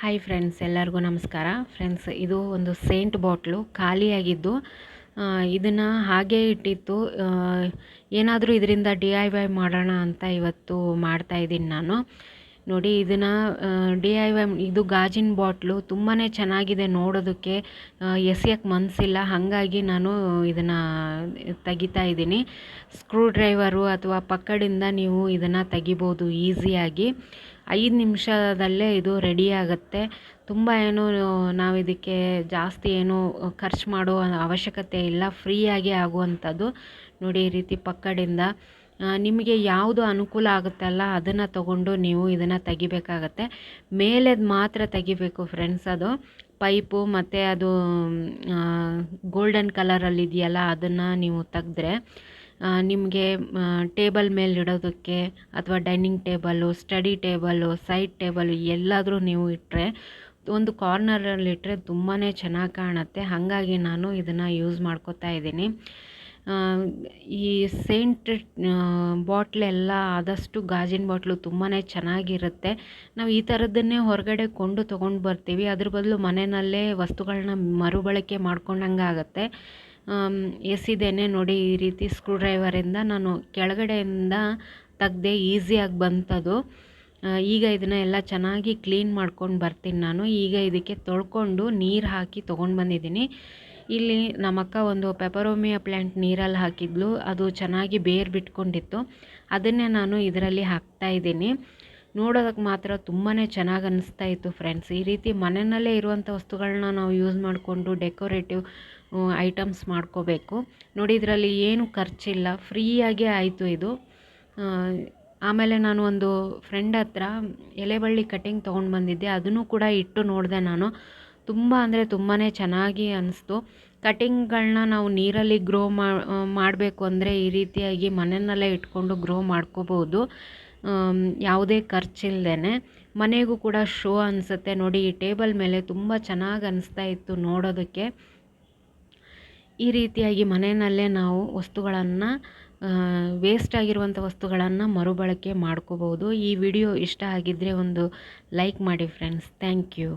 Hi friends ಎಲ್ಲರಿಗೂ ನಮಸ್ಕಾರ. Friends ಇದು ಒಂದು ಸೇಂಟ್ ಬಾಟ್ಲು ಖಾಲಿಯಾಗಿದ್ದು ಇದನ್ನು ಹಾಗೇ ಇಟ್ಟಿತ್ತು. ಏನಾದರೂ ಇದರಿಂದ ಡಿ ಐ ವೈ ಮಾಡೋಣ ಅಂತ ಇವತ್ತು ಮಾಡ್ತಾಯಿದ್ದೀನಿ ನಾನು. ನೋಡಿ, ಇದನ್ನು ಡಿ ಐ ವೈ ಇದು ಗಾಜಿನ ಬಾಟ್ಲು ತುಂಬಾ ಚೆನ್ನಾಗಿದೆ ನೋಡೋದಕ್ಕೆ. ಎಸೆಯೋಕ್ಕೆ ಮನಸ್ಸಿಲ್ಲ ಹಾಗಾಗಿ ನಾನು ಇದನ್ನು ತೆಗಿತಾ ಇದ್ದೀನಿ. ಸ್ಕ್ರೂ ಡ್ರೈವರು ಅಥವಾ ಪಕ್ಕಡಿಂದ ನೀವು ಇದನ್ನು ತೆಗಿಬೋದು ಈಸಿಯಾಗಿ ಐದು ನಿಮಿಷದಲ್ಲೇ ಇದು ರೆಡಿ ಆಗುತ್ತೆ. ತುಂಬ ಏನು ನಾವು ಇದಕ್ಕೆ ಜಾಸ್ತಿ ಏನು ಖರ್ಚು ಮಾಡೋ ಅವಶ್ಯಕತೆ ಇಲ್ಲ. ಫ್ರೀಯಾಗಿ ಆಗುವಂಥದ್ದು ನೋಡಿ ಈ ರೀತಿ ಪಕ್ಕಡಿಂದ ನಿಮಗೆ ಯಾವುದು ಅನುಕೂಲ ಆಗುತ್ತಲ್ಲ ಅದನ್ನು ತಗೊಂಡು ನೀವು ಇದನ್ನು ತೆಗಿಬೇಕಾಗತ್ತೆ. ಮೇಲೆದು ಮಾತ್ರ ತೆಗಿಬೇಕು ಫ್ರೆಂಡ್ಸ್ ಅದು. ಪೈಪು ಮತ್ತು ಅದು ಗೋಲ್ಡನ್ ಕಲರಲ್ಲಿ ಇದೆಯಲ್ಲ ಅದನ್ನು ನೀವು ತೆಗೆದ್ರೆ. ನಿಮಗೆ ಟೇಬಲ್ ಮೇಲೆ ಇಡೋದಕ್ಕೆ ಅಥವಾ dining table study table side table ಎಲ್ಲಾದರೂ ನೀವು ಇಟ್ಟರೆ ಒಂದು ಕಾರ್ನರಲ್ಲಿ ಇಟ್ಟರೆ ತುಂಬಾ ಚೆನ್ನಾಗಿ ಕಾಣುತ್ತೆ. ಹಾಗಾಗಿ ನಾನು ಇದನ್ನು ಯೂಸ್ ಮಾಡ್ಕೋತಾ ಇದ್ದೀನಿ. ಈ ಸೇಂಟ್ ಬಾಟ್ಲೆಲ್ಲ ಆದಷ್ಟು ಗಾಜಿನ ಬಾಟ್ಲು ತುಂಬಾ ಚೆನ್ನಾಗಿರುತ್ತೆ. ನಾವು ಈ ಥರದ್ದನ್ನೇ ಹೊರಗಡೆ ಕೊಂಡು ತೊಗೊಂಡು ಬರ್ತೀವಿ. ಅದ್ರ ಬದಲು ಮನೆಯಲ್ಲೇ ವಸ್ತುಗಳನ್ನ ಮರುಬಳಕೆ ಮಾಡ್ಕೊಂಡಂಗೆ ಆಗುತ್ತೆ ಎಸಿದೇನೆ ನೋಡಿ ಈ ರೀತಿ ಸ್ಕ್ರೂ ಡ್ರೈವರಿಂದ ನಾನು ಕೆಳಗಡೆಯಿಂದ ತೆಗ್ದೆ ಈಸಿಯಾಗಿ ಬಂತದು. ಈಗ ಇದನ್ನ ಎಲ್ಲ ಚೆನ್ನಾಗಿ ಕ್ಲೀನ್ ಮಾಡ್ಕೊಂಡು ಬರ್ತೀನಿ ನಾನು. ಈಗ ಇದಕ್ಕೆ ತೊಳ್ಕೊಂಡು ನೀರು ಹಾಕಿ ತೊಗೊಂಡು ಬಂದಿದ್ದೀನಿ. ಇಲ್ಲಿ ನಮ್ಮಕ್ಕ ಒಂದು ಪೆಪರೋಮಿಯಾ ಪ್ಲ್ಯಾಂಟ್ ನೀರಲ್ಲಿ ಹಾಕಿದ್ಲು. ಅದು ಚೆನ್ನಾಗಿ ಬೇರು ಬಿಟ್ಕೊಂಡಿತ್ತು. ಅದನ್ನೇ ನಾನು ಇದರಲ್ಲಿ ಹಾಕ್ತಾ ಇದ್ದೀನಿ. ನೋಡೋದಕ್ಕೆ ಮಾತ್ರ ತುಂಬಾ ಚೆನ್ನಾಗಿ ಅನ್ನಿಸ್ತಾ ಇತ್ತು ಫ್ರೆಂಡ್ಸ್ ಈ ರೀತಿ ಮನೆಯಲ್ಲೇ ಇರುವಂಥ ವಸ್ತುಗಳನ್ನ ನಾವು ಯೂಸ್ ಮಾಡಿಕೊಂಡು ಡೆಕೋರೇಟಿವ್ ಐಟಮ್ಸ್ ಮಾಡ್ಕೋಬೇಕು. ನೋಡಿ, ಇದರಲ್ಲಿ ಏನು ಖರ್ಚಿಲ್ಲ. ಫ್ರೀಯಾಗಿ ಆಯಿತು ಇದು. ಆಮೇಲೆ ನಾನು ಒಂದು ಫ್ರೆಂಡ್ ಹತ್ರ ಎಲೆಬಳ್ಳಿ ಕಟಿಂಗ್ ತೊಗೊಂಡು ಬಂದಿದ್ದೆ. ಅದನ್ನು ಕೂಡ ಇಟ್ಟು ನೋಡಿದೆ ನಾನು. ತುಂಬ ಅಂದರೆ ತುಂಬಾ ಚೆನ್ನಾಗಿ ಅನ್ನಿಸ್ತು. ಕಟಿಂಗ್ಗಳನ್ನ ನಾವು ನೀರಲ್ಲಿ ಗ್ರೋ ಮಾಡಬೇಕು ಅಂದರೆ ಈ ರೀತಿಯಾಗಿ ಮನೆಯಲ್ಲೇ ಇಟ್ಕೊಂಡು ಗ್ರೋ ಮಾಡ್ಕೋಬೋದು. ಯಾವುದೇ ಖರ್ಚಿಲ್ದೇ ಮನೆಗೂ ಕೂಡ ಶೋ ಅನಿಸುತ್ತೆ. ನೋಡಿ, ಈ ಟೇಬಲ್ ಮೇಲೆ ತುಂಬ ಚೆನ್ನಾಗಿ ಅನಿಸ್ತಾ ಇತ್ತು ನೋಡೋದಕ್ಕೆ. ಈ ರೀತಿಯಾಗಿ ಮನೆಯಲ್ಲೇ ನಾವು ವಸ್ತುಗಳನ್ನು ವೇಸ್ಟ್ ಆಗಿರುವಂಥ ವಸ್ತುಗಳನ್ನು ಮರುಬಳಕೆ ಮಾಡ್ಕೋಬೋದು ಈ ವಿಡಿಯೋ ಇಷ್ಟ ಆಗಿದ್ದರೆ ಒಂದು ಲೈಕ್ ಮಾಡಿ ಫ್ರೆಂಡ್ಸ್ ಥ್ಯಾಂಕ್ ಯು